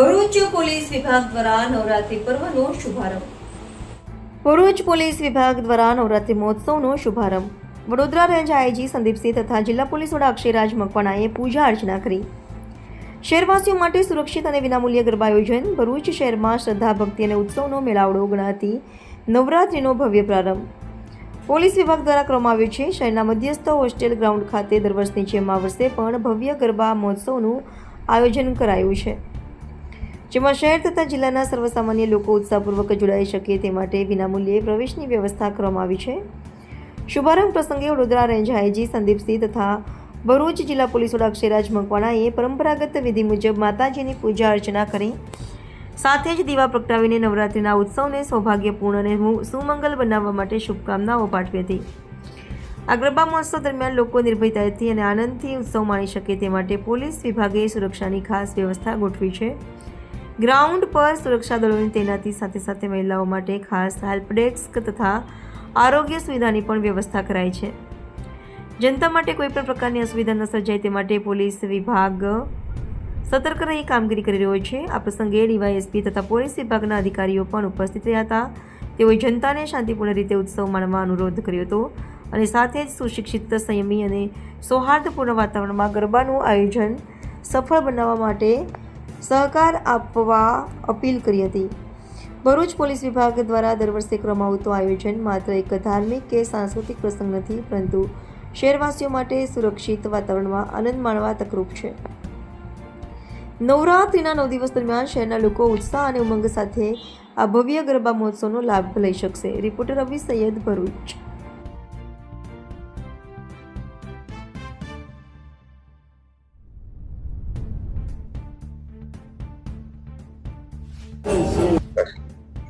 Bharuch police વિભાગ દ્વારા નવરાત્રી પર્વનો શુભારંભ. ભરૂચ પોલીસ વિભાગ દ્વારા નવરાત્રી મહોત્સવનો શુભારંભ. વડોદરા રેન્જ આઈજી સંદીપસિંહ તથા જિલ્લા પોલીસ વડા અક્ષયરાજ મકવાણાએ પૂજા અર્ચના કરી. શહેરવાસીઓ માટે સુરક્ષિત અને વિનામૂલ્ય ગરબા આયોજન ભરૂચ શહેરમાં શ્રદ્ધા, ભક્તિ અને ઉત્સવનો મેળાવડો ગણાતી નવરાત્રીનો ભવ્ય પ્રારંભ. પોલીસ વિભાગ દ્વારા કરવામાં આવ્યું છે, શહેરના મધ્યસ્થ હોસ્ટેલ ગ્રાઉન્ડ ખાતે દર વર્ષની જેમ આ વર્ષે પણ ભવ્ય ગરબા મહોત્સવનું આયોજન કરાયું છે. જેમાં શહેર તથા જિલ્લાના સર્વસામાન્ય લોકો ઉત્સાહપૂર્વક જોડાઈ શકે તે માટે વિનામૂલ્યે પ્રવેશની વ્યવસ્થા કરવામાં આવી છે. શુભારંભ પ્રસંગે વડોદરા રેન્જ આઈજી સંદીપસિંહ તથા ભરૂચ જિલ્લા પોલીસ વડા અક્ષયરાજ મકવાણાએ પરંપરાગત વિધિ મુજબ માતાજીની પૂજા અર્ચના કરી. સાથે જ દીવા પ્રગટાવીને નવરાત્રિના ઉત્સવને સૌભાગ્યપૂર્ણ અને સુમંગલ બનાવવા માટે શુભકામનાઓ પાઠવી હતી. આ ગરબા મહોત્સવ દરમિયાન લોકો નિર્ભયતાથી અને આનંદથી ઉત્સવ માણી શકે તે માટે પોલીસ વિભાગે સુરક્ષાની ખાસ વ્યવસ્થા ગોઠવી છે. ગ્રાઉન્ડ પર સુરક્ષા દળોની તૈનાતી સાથે સાથે મહિલાઓ માટે ખાસ હેલ્પ ડેસ્ક તથા આરોગ્ય સુવિધાની પણ વ્યવસ્થા કરાઈ છે. જનતા માટે કોઈ પણ પ્રકારની અસુવિધા ન સર્જાય તે માટે પોલીસ વિભાગ સતર્ક રહી કામગીરી કરી રહ્યો છે. આ પ્રસંગે ડીવાયએસપી તથા પોલીસ વિભાગના અધિકારીઓ પણ ઉપસ્થિત રહ્યા હતા. તેઓએ જનતાને શાંતિપૂર્ણ રીતે ઉત્સવ માણવા અનુરોધ કર્યો હતો અને સાથે જ સુશિક્ષિત, સંયમી અને સૌહાર્દપૂર્ણ વાતાવરણમાં ગરબાનું આયોજન સફળ બનાવવા માટે સહકાર આપવા અપીલ કરી હતી. ભરૂચ પોલીસ વિભાગ દ્વારા દર વર્ષે કરવામાં આવતું આયોજન માત્ર એક ધાર્મિક કે સાંસ્કૃતિક પ્રસંગ નથી, પરંતુ શહેરવાસીઓ માટે સુરક્ષિત વાતાવરણમાં આનંદ માણવા તકરૂપ છે. નવરાત્રિના નવ દિવસ દરમિયાન શહેરના લોકો ઉત્સાહ અને ઉમંગ સાથે આ ભવ્ય ગરબા મહોત્સવનો લાભ લઈ શકશે. રિપોર્ટર રવિ સૈયદ ભરૂચ.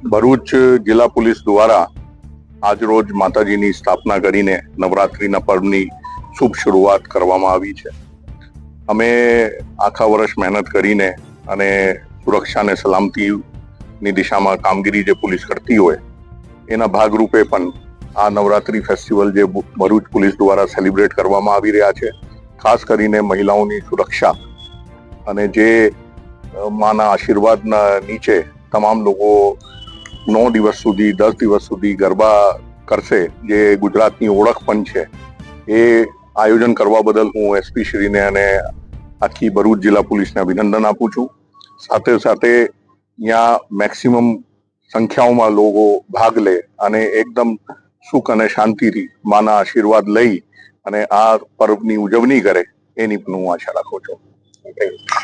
ભરૂચ જિલ્લા પોલીસ દ્વારા આજરોજ માતાજીની સ્થાપના કરીને નવરાત્રિના પર્વની શુભ શરૂઆત કરવામાં આવી છે. અમે આખા વર્ષ મહેનત કરીને અને સુરક્ષા અને સલામતીની દિશામાં કામગીરી જે પોલીસ કરતી હોય, એના ભાગરૂપે પણ આ નવરાત્રિ ફેસ્ટિવલ જે ભરૂચ પોલીસ દ્વારા સેલિબ્રેટ કરવામાં આવી રહ્યા છે, ખાસ કરીને મહિલાઓની સુરક્ષા અને જે માના આશીર્વાદના નીચે તમામ લોકો નવ દિવસ સુધી, દસ દિવસ સુધી ગરબા કરશે, જે ગુજરાતની ઓળખ પણ છે. એ આયોજન કરવા બદલ હું એસપી શ્રીને અને આખી ભરૂચ જિલ્લા પોલીસને અભિનંદન આપું છું. સાથે સાથે અહીંયા મેક્સિમમ સંખ્યાઓમાં લોકો ભાગ લે અને એકદમ સુખ અને શાંતિથી માના આશીર્વાદ લઈ અને આ પર્વની ઉજવણી કરે એની પણ હું આશા રાખું છું. Thank you.